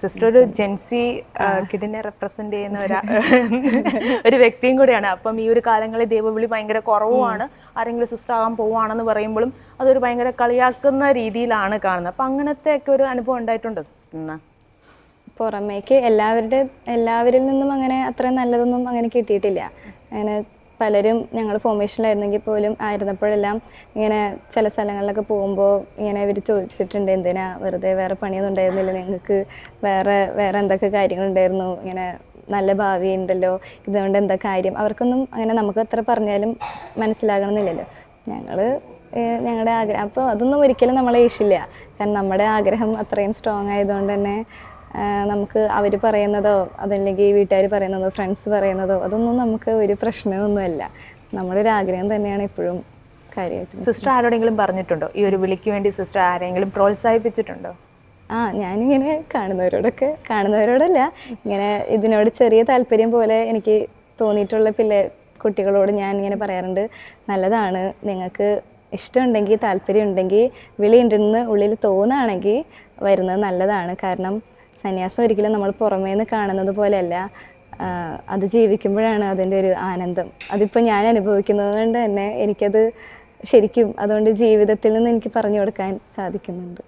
Sister ഒരു Jency കിഡിനെ represent ചെയ്യുന്ന ഒരാ ഒരു വ്യക്തിയും കൂടിയാണ്. അപ്പം ഈ ഒരു കാലങ്ങളിൽ ദൈവവിളി ഭയങ്കര കുറവുമാണ്. ആരെങ്കിലും സിസ്റ്റർ ആകാൻ പോവുകയാണെന്ന് പറയുമ്പോഴും അതൊരു ഭയങ്കര കളിയാക്കുന്ന രീതിയിലാണ് കാണുന്നത്. അപ്പം അങ്ങനത്തെ ഒക്കെ ഒരു അനുഭവം ഉണ്ടായിട്ടുണ്ട് സിസ്റ്ററിന്? പുറമേക്ക് എല്ലാവരുടെ എല്ലാവരിൽ നിന്നും അങ്ങനെ അത്ര നല്ലതൊന്നും അങ്ങനെ കിട്ടിയിട്ടില്ല. അങ്ങനെ പലരും ഞങ്ങൾ ഫോർമേഷനിലായിരുന്നെങ്കിൽ പോലും ആയിരുന്നപ്പോഴെല്ലാം ഇങ്ങനെ ചില സ്ഥലങ്ങളിലൊക്കെ പോകുമ്പോൾ ഇങ്ങനെ ഇവർ ചോദിച്ചിട്ടുണ്ട് എന്തിനാ വെറുതെ വേറെ പണിയൊന്നും ഉണ്ടായിരുന്നില്ല? നിങ്ങൾക്ക് വേറെ വേറെ എന്തൊക്കെ കാര്യങ്ങളുണ്ടായിരുന്നു? ഇങ്ങനെ നല്ല ഭാവി ഉണ്ടല്ലോ ഇതുകൊണ്ട് എന്താ കാര്യം? അവർക്കൊന്നും അങ്ങനെ നമുക്ക് എത്ര പറഞ്ഞാലും മനസ്സിലാകണമെന്നില്ലല്ലോ. ഞങ്ങൾ ഞങ്ങളുടെ ആഗ്രഹം. അപ്പോൾ അതൊന്നും ഒരിക്കലും നമ്മളെ ഇഷില്ല കാരണം നമ്മുടെ ആഗ്രഹം അത്രയും സ്ട്രോങ് ആയതുകൊണ്ട് തന്നെ നമുക്ക് അവർ പറയുന്നതോ അതല്ലെങ്കിൽ വീട്ടുകാർ പറയുന്നതോ ഫ്രണ്ട്സ് പറയുന്നതോ അതൊന്നും നമുക്ക് ഒരു പ്രശ്നമൊന്നുമല്ല. നമ്മുടെ ഒരു ആഗ്രഹം തന്നെയാണ് എപ്പോഴും കാര്യമായിട്ട് സിസ്റ്റർ ആരോടെങ്കിലും പറഞ്ഞിട്ടുണ്ടോ? ഈ ഒരു വിളിക്ക് വേണ്ടി സിസ്റ്റർ ആരെങ്കിലും പ്രോത്സാഹിപ്പിച്ചിട്ടുണ്ടോ? ആ ഞാനിങ്ങനെ കാണുന്നവരോടൊക്കെ കാണുന്നവരോടല്ല. ഇങ്ങനെ ഇതിനോട് ചെറിയ താല്പര്യം പോലെ എനിക്ക് തോന്നിയിട്ടുള്ള പിള്ളേ കുട്ടികളോട് ഞാൻ ഇങ്ങനെ പറയാറുണ്ട്. നല്ലതാണ്. നിങ്ങൾക്ക് ഇഷ്ടമുണ്ടെങ്കിൽ താല്പര്യം ഉണ്ടെങ്കിൽ വിളിയുണ്ടെന്ന് ഉള്ളിൽ തോന്നുകയാണെങ്കിൽ വരുന്നത് നല്ലതാണ്. കാരണം സന്യാസം ഒരിക്കലും നമ്മൾ പുറമേ നിന്ന് കാണുന്നത് പോലെയല്ല. അത് ജീവിക്കുമ്പോഴാണ് അതിന്റെ ഒരു ആനന്ദം. അതിപ്പോൾ ഞാൻ അനുഭവിക്കുന്നത് കൊണ്ട് തന്നെ എനിക്കത് ശരിക്കും അതുകൊണ്ട് ജീവിതത്തിൽ നിന്ന് എനിക്ക് പറഞ്ഞു കൊടുക്കാൻ സാധിക്കുന്നുണ്ട്.